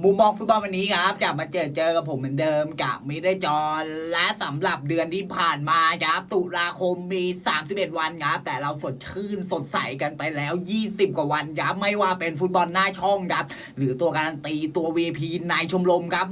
มุมมองฟุตบอลวันนี้ครับจะมาเจอเจอกับผมเหมือนเดิมกับมิได้จอและสำหรับเดือนที่ผ่านมาครับตุลาคมมี 31 วันครับแต่เราสดชื่นสดใสกันไปแล้ว 20 กว่าวันครับไม่ว่าเป็นฟุตบอลหน้าช่องครับหรือตัวการันตีตัว VP ในชมรมครับ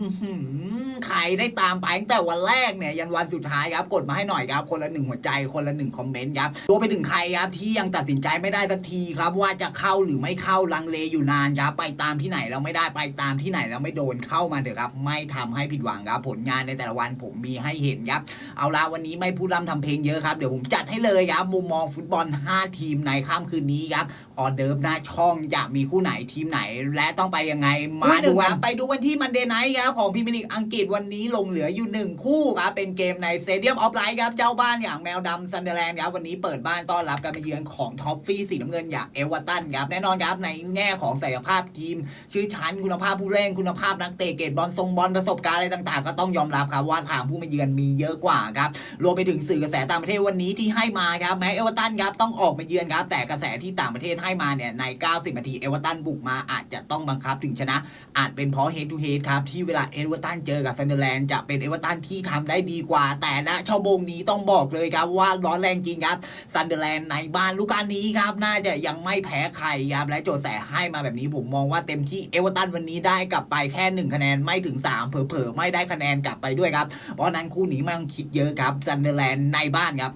ใครได้ตามไปตั้งแต่วันแรกเนี่ยยันวันสุดท้ายครับกดมาให้หน่อยครับ คนละหนึ่งหัวใจคนละหนึ่งคอมเมนต์ครับรวมไปถึงใครครับที่ยังตัดสินใจไม่ได้สักทีครับ ว่าจะเข้าหรือไม่เข้าลังเลอยู่นานครับไปตามที่ไหนแล้วไม่ได้ไปตามที่ไหนแล้วไม่โดนเข้ามาเถอะครับ ไม่ทำให้ผิดหวังครับ ผลงานในแต่ละวันผมมีให้เห็นครับ เอาละวันนี้ไม่พูดร่ำทำเพลงเยอะครับ เดี๋ยวผมจัดให้เลยครับ มุมมองฟุตบอล 5 ทีมในค่ำคืนนี้ครับ ออเดิร์ฟหน้าช่องจะมีคู่ไหนทีมไหน และต้องไปยังไง มาดูครับไปดูกันที่มันเดย์ไนท์ครับของพรีเมียร์ลีกอังกฤษวันนี้ลงเหลืออยู่หนึ่งคู่ครับเป็นเกมในเซเดียมออฟไลท์ครับเจ้าบ้านอย่างแมวดำซันเดอร์แลนด์ครับวันนี้เปิดบ้านต้อนรับการมาเยือนของท็อฟฟี่สีน้ำเงินอย่างเอเวอร์ตันครับแน่นอนครับในแง่ของศักยภาพทีม ชื่อชั้นคุณภาพผู้เล่นคุณภาพนักเตะเกตบอลทรงบอลประสบการณ์อะไรต่างๆ ก็ต้องยอมรับครับว่าทางผู้มาเยือนมีเยอะกว่าครับรวมไปถึงสื่อกระแสต่างประเทศวันนี้ที่ให้มาครับแม้เอเวอร์ตันครับต้องออกมาเยือนครับแต่กระแสที่ต่างประเทศให้มาเนี่ยใน 90 นาทีเอเวอร์ตันบุกมาอาจจะต้องบังคับถึงชนะ อาจเป็นเพราะ head to head ครับที่เวลาเอเวอร์ตันเจอกับซันเดอร์แลนด์จะเป็นเอเวอร์ตันที่ทำได้ดีกว่า แต่ณชั่วโมงนี้ต้องบอกเลยครับว่าร้อนแรงจริงครับซันเดอร์แลนด์ในบ้านลูกการนี้ครับน่าจะยังไม่แพ้ใครครับและโจทย์แสให้มาแบบนี้ผมมองว่าเต็มที่เอเวอร์ตันวันนี้ได้กลับไปแค่หนึ่งคะแนนไม่ถึง 3 เผลอๆไม่ได้คะแนนกลับไปด้วยครับ เพราะนั้นคู่นี้ไมังคิดเยอะครับซันเดอร์แลนด์ในบ้านครับ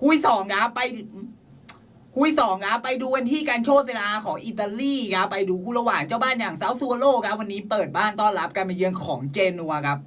คู่ที่สองครับไปคู่ที่สองครับไปดูวันที่การโชว์เซนาของอิตาลีครับไปดูคู่ระหว่างเจ้าบ้านอย่างเซาซูโรครับวันนี้เปิดบ้านต้อนรับการมาเยือนของเจนัวครับ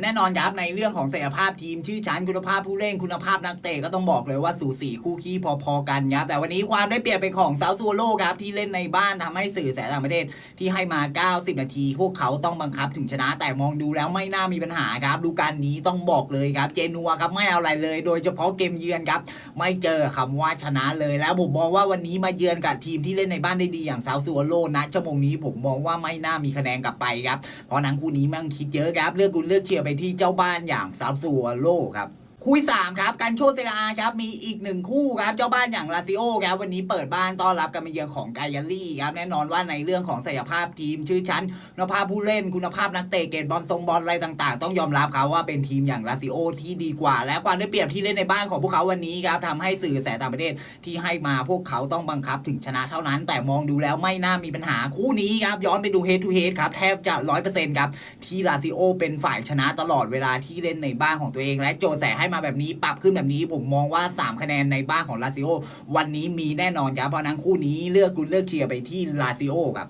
แน่นอนครับในเรื่องของศักยภาพทีมชื่อชั้นคุณภาพผู้เล่นคุณภาพนักเตะก็ต้องบอกเลยว่าสูสีคู่ขี้พอๆกันครับแต่วันนี้ความได้เปรียบเป็นของเซาซูโลครับที่เล่นในบ้านทำให้สื่อแสต่างประเทศที่ให้มา 90 นาที พวกเขาต้องบังคับถึงชนะ แต่มองดูแล้วไม่น่ามีปัญหาครับดูการนี้ต้องบอกเลยครับเจนัวครับไม่เอาอะไรเลย โดยเฉพาะเกมเยือนครับไม่เจอคำว่าชนะเลยแล้วผมมองว่าวันนี้มาเยือนกับทีมที่เล่นในบ้านได้ดีอย่างซาวซัวโลนะชั่วโมงนี้ผมมองว่าไม่น่ามีคะแนนกลับไปครับเพราะนังคู่นี้มั่งคิดเยอะครับเลือกกุลเลือกเชียไปที่เจ้าบ้านอย่างซาวซัวโลครับ คู่สามครับการโชเซราครับมีอีกหนึ่งคู่ครับเจ้าบ้านอย่างลาซิโอครับวันนี้เปิดบ้านต้อนรับการมาเยือนของกายาลี่ครับแน่นอนว่าในเรื่องของศักยภาพทีมชื่อชั้นคุณภาพผู้เล่นคุณภาพนักเตะเกตบอลทรงบอลอะไรต่างๆ ต้องยอมรับครับว่าเป็นทีมอย่างลาซิโอที่ดีกว่า และความได้เปรียบที่เล่นในบ้านของพวกเขาวันนี้ครับทำให้สื่อแสต่างประเทศที่ให้มาพวกเขาต้องบังคับถึงชนะเท่านั้น แต่มองดูแล้วไม่น่ามีปัญหาคู่นี้ครับย้อนไปดูเฮดทูเฮดครับแทบจะร้อยเปอร์เซ็นต์ครับที่ลาซิโอเป็นฝ่ายชนะตลอดเวลาที่เล่นในบ้านของตัวเอง และโจแสให้มาแบบนี้ ปรับขึ้นแบบนี้ผมมองว่า 3 คะแนนในบ้านของลาซิโอวันนี้มีแน่นอนครับเพราะนั้นคู่นี้เลือกกุนเลือกเชียร์ไปที่ลาซิโอครับ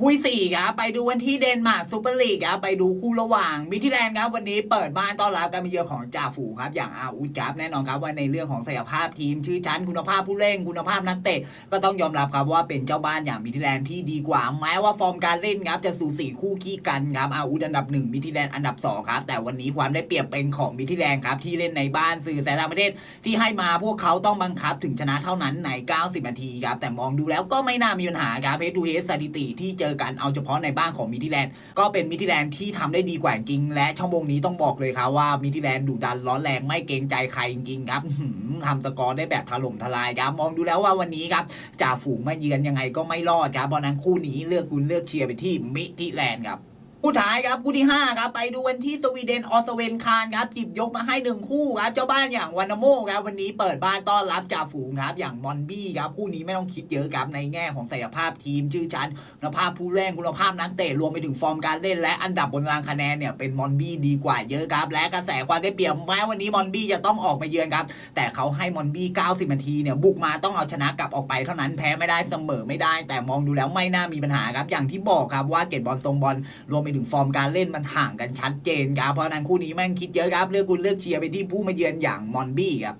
คุยสี่ครับไปดูวันที่เดนมาร์กซูเปอร์ลีกครับไปดูคู่ระหว่างมิทิแลนด์ครับวันนี้เปิดบ้านต้อนรับการมาเยือนของจ่าฝูงครับอย่างอาอุดครับแน่นอนครับว่าในเรื่องของศักยภาพทีมชื่อชั้นคุณภาพผู้เล่นคุณภาพนักเตะก็ต้องยอมรับครับว่าเป็นเจ้าบ้านอย่างมิทิแลนด์ที่ดีกว่าแม้ว่าฟอร์มการเล่นครับจะสูสีคู่ขี้กันครับอาอุดอันดับหนึ่งมิทิแลนด์อันดับสองครับแต่วันนี้ความได้เปรียบเป็นของมิทิแลนด์ครับที่เล่นในบ้านสื่อสายต่างประเทศที่ให้มาพวกเขาต้องบังคับถึงชนะเท่านั้นใน 90 นาทีครับแต่มองดูแล้วก็ไม่น่ามีปัญหาครับเพชรดูเฮสสถิติที่จอกันเอาเฉพาะในบ้านของมิทิแลนด์ก็เป็นมิทิแลนด์ที่ทำได้ดีกว่าจริง และชั่วโมงนี้ต้องบอกเลยครับว่ามิทิแลนด์ดุดันร้อนแรงไม่เกรงใจใครจริงๆครับอื้อหือทำสกอร์ได้แบบถล่มทลายครับมองดูแล้วว่าวันนี้ครับจ่าฝูงมาเยือนยังไงก็ไม่รอดครับเพราะนั้นคู่นี้เลือกกุณเลือกเชียร์ไปที่มิทิแลนด์ครับ คู่ท้ายครับคู่ที่ 5 ครับ ไปดูกันที่สวีเดนออสเวนคารครับจิบยกมาให้หนึ่งคู่ครับ เจ้าบ้านอย่างวานาโมครับ วันนี้เปิดบ้านต้อนรับจ่าฝูงครับ อย่างมอนบี้ครับ คู่นี้ไม่ต้องคิดเยอะครับ ในแง่ของศักยภาพทีม ชื่อชั้นคุณภาพผู้เล่นคุณภาพนักเตะรวมไปถึงฟอร์มการเล่น และอันดับบนรางคะแนนเนี่ยเป็นมอนบี้ดีกว่าเยอะครับและกระแสความได้เปรียบแม้วันนี้มอนบี้จะต้องออกมาเยือนครับแต่เขาให้มอนบี้90นาทีเนี่ยบุกมาต้องเอาชนะกลับออกไปเท่านั้นแพ้ไม่ได้เสมอไม่ได้ แต่มองดูแล้วไม่น่ามีปัญหาครับอย่างที่บอกครับว่าเกตบอลทรงบอลรวมไปถึงฟอร์มการเล่นมันห่างกันชัดเจนครับเพราะนั้นคู่นี้แม่งคิดเยอะครับเลือกคุณเลือกเชียร์ไปที่ผู้มาเยือนอย่างมอนบี้ครับ